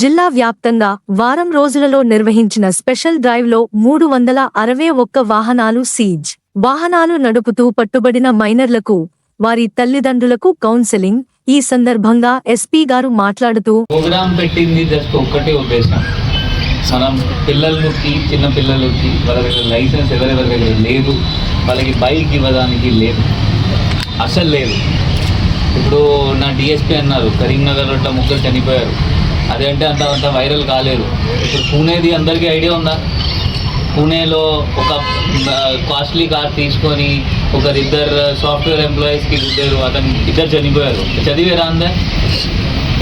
జిల్లా వ్యాప్తంగా వారం రోజులలో నిర్వహించిన స్పెషల్ డ్రైవ్లో మూడు వందల అరవై ఒక్క వాహనాలు సీజ్. వాహనాలు నడుపుతూ పట్టుబడిన మైనర్లకు వారి తల్లిదండ్రులకు కౌన్సెలింగ్. ఈ సందర్భంగా ఎస్పీ గారు మాట్లాడుతూ ప్రోగ్రామ్ పెట్టింది జస్ట్ ఒక్కటే ఉద్దేశం. మనం పిల్లలకి చిన్న పిల్లలకి వాళ్ళ దగ్గర లైసెన్స్ ఎవరెవరి దగ్గర లేదు వాళ్ళకి బైక్ ఇవ్వడానికి లేదు. అసలు లేదు. ఇప్పుడు నా డిఎస్పీ అన్నారు కరీంనగర్ అట్లా ముగ్గురు చనిపోయారు. అదే అంటే అంత అంత వైరల్ కాలేదు. ఇప్పుడు పూణేది అందరికీ ఐడియా ఉందా? పూణేలో ఒక కాస్ట్లీ కార్ తీసుకొని ఒకరిద్దరు సాఫ్ట్వేర్ ఎంప్లాయీస్కి ఇద్దరు అతను ఇద్దరు చనిపోయారు. చదివేరా అందా?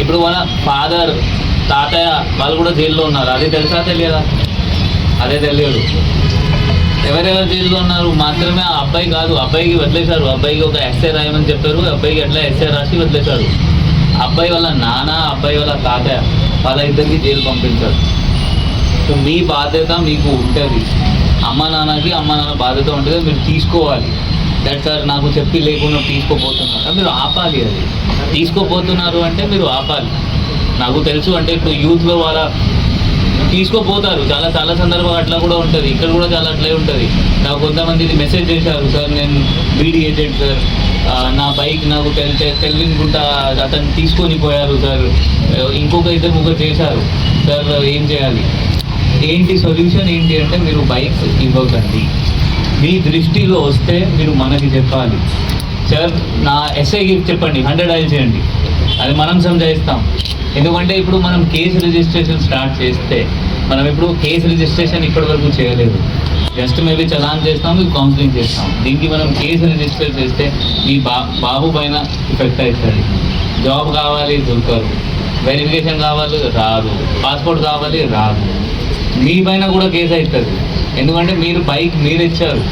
ఇప్పుడు మన ఫాదర్ తాతయ్య వాళ్ళు కూడా జైల్లో ఉన్నారు. అదే తెలుసా తెలియదా? అదే తెలియదు. ఎవరెవరు జైల్లో ఉన్నారు? మాత్రమే ఆ అబ్బాయి కాదు. అబ్బాయికి వదిలేశారు. అబ్బాయికి ఒక ఎస్ఏ రాయమని చెప్పారు. అబ్బాయికి ఎట్లా ఎస్ఏ రాసి వదిలేశారు. అబ్బాయి వాళ్ళ నాన్న అబ్బాయి వాళ్ళ తాతయ్య వాళ్ళ ఇద్దరికి జైలు పంపించారు. సో మీ బాధ్యత మీకు ఉంటుంది. అమ్మ నాన్నకి అమ్మ నాన్న బాధ్యత ఉంటుంది మీరు తీసుకోవాలి. దట్ సార్ నాకు చెప్పి లేకుండా తీసుకోపోతున్నారు మీరు ఆపాలి అది. తీసుకోపోతున్నారు అంటే మీరు ఆపాలి. నాకు తెలుసు అంటే ఇప్పుడు యూత్లో వాళ్ళ తీసుకోపోతారు చాలా చాలా సందర్భాలు అట్లా కూడా ఉంటుంది. ఇక్కడ కూడా చాలా అట్లే ఉంటుంది. నాకు కొంతమంది ఇది మెసేజ్ చేశారు సార్ నేను బీడీ ఏజెంట్ సార్ నా బైక్ నాకు తెల్ తెలియకుండా అతను తీసుకొని పోయారు సార్. ఇంకొక ఇద్దరు ముగ్గురు చేశారు. సార్ ఏం చేయాలి? ఏంటి సొల్యూషన్ ఏంటి అంటే మీరు బైక్ ఇవ్వకండి. మీ దృష్టిలో వస్తే మీరు మనకి చెప్పాలి. సార్ నా ఎస్ఐకి చెప్పండి. హండ్రెడ్ ఆయిల్ చేయండి. అది మనం సంజాయిస్తాం. ఎందుకంటే ఇప్పుడు మనం కేసు రిజిస్ట్రేషన్ స్టార్ట్ చేస్తే మనం ఇప్పుడు కేసు రిజిస్ట్రేషన్ ఇప్పటి వరకు చేయలేదు. జస్ట్ మేబీ చలాన్ చేస్తాం మీకు కౌన్సిలింగ్ చేస్తాం. దీనికి మనం కేసు రిజిస్టర్ చేస్తే మీ బా బాబు పైన ఎఫెక్ట్ అవుతుంది జాబ్ కావాలి దొరకరు వెరిఫికేషన్ కావాలి రాదు. పాస్పోర్ట్ కావాలి రాదు. మీ పైన కూడా కేసు అవుతుంది ఎందుకంటే మీరు బైక్ మీరు ఇచ్చారు.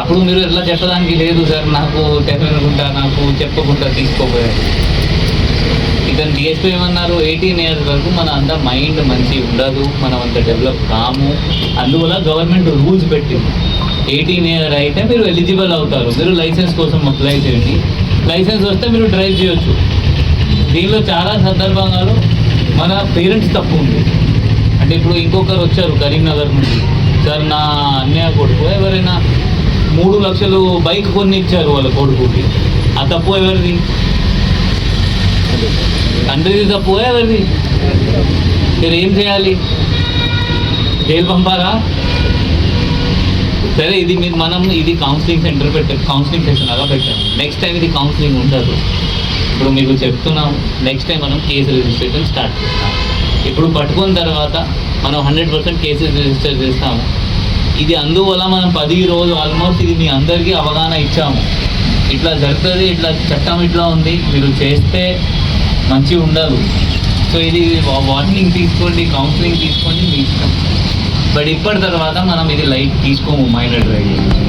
అప్పుడు మీరు ఎట్లా చెప్పడానికి లేదు సార్ నాకు చెప్పనుకుంటా నాకు చెప్పకుండా తీసుకోపోయారు. ఇతను ఏమన్నారు? ఎయిటీన్ ఇయర్స్ వరకు మన అంత మైండ్ మంచి ఉండదు మనం అంత డెవలప్ కాము. అందువల్ల గవర్నమెంట్ రూల్స్ పెట్టింది. ఎయిటీన్ ఇయర్ అయితే మీరు ఎలిజిబుల్ అవుతారు. మీరు లైసెన్స్ కోసం అప్లై చేయండి. లైసెన్స్ వస్తే మీరు డ్రైవ్ చేయొచ్చు. దీనిలో చాలా సందర్భాలు మన పేరెంట్స్ తప్పు ఉంది. అంటే ఇప్పుడు ఇంకొకరు వచ్చారు కరీంనగర్ నుండి. సార్ నా అన్నయ్య కొడుకు ఎవరైనా మూడు లక్షలు బైక్ కొన్ని ఇచ్చారు వాళ్ళ కొడుకుకి. ఆ తప్పు ఎవరిది? తండ్రిది తప్పు ఎవరిది మీరు ఏం చేయాలి? జైలు పంపారా? సరే ఇది మీరు మనం ఇది కౌన్సిలింగ్ సెంటర్ పెట్టాం కౌన్సిలింగ్ సెషన్ అలా పెట్టాం. నెక్స్ట్ టైం ఇది కౌన్సిలింగ్ ఉండదు. ఇప్పుడు మీకు చెప్తున్నాం నెక్స్ట్ టైం మనం కేసు రిజిస్ట్రేషన్ స్టార్ట్ చేస్తాం. ఇప్పుడు పట్టుకున్న తర్వాత మనం హండ్రెడ్ పర్సెంట్ కేసెస్ రిజిస్టర్ చేస్తాము. ఇది అందువల్ల మనం పది రోజు ఆల్మోస్ట్ ఇది మీ అందరికీ అవగాహన ఇచ్చాము. ఇట్లా జరుగుతుంది ఇట్లా చట్టం ఇట్లా ఉంది. మీరు చేస్తే మంచిగా ఉండదు. సో ఇది వార్నింగ్ తీసుకోండి కౌన్సిలింగ్ తీసుకోండి మీ ఇష్టం. బట్ ఇప్పటి తర్వాత మనం ఇది లైట్ తీసుకోము మైనర్ చేసి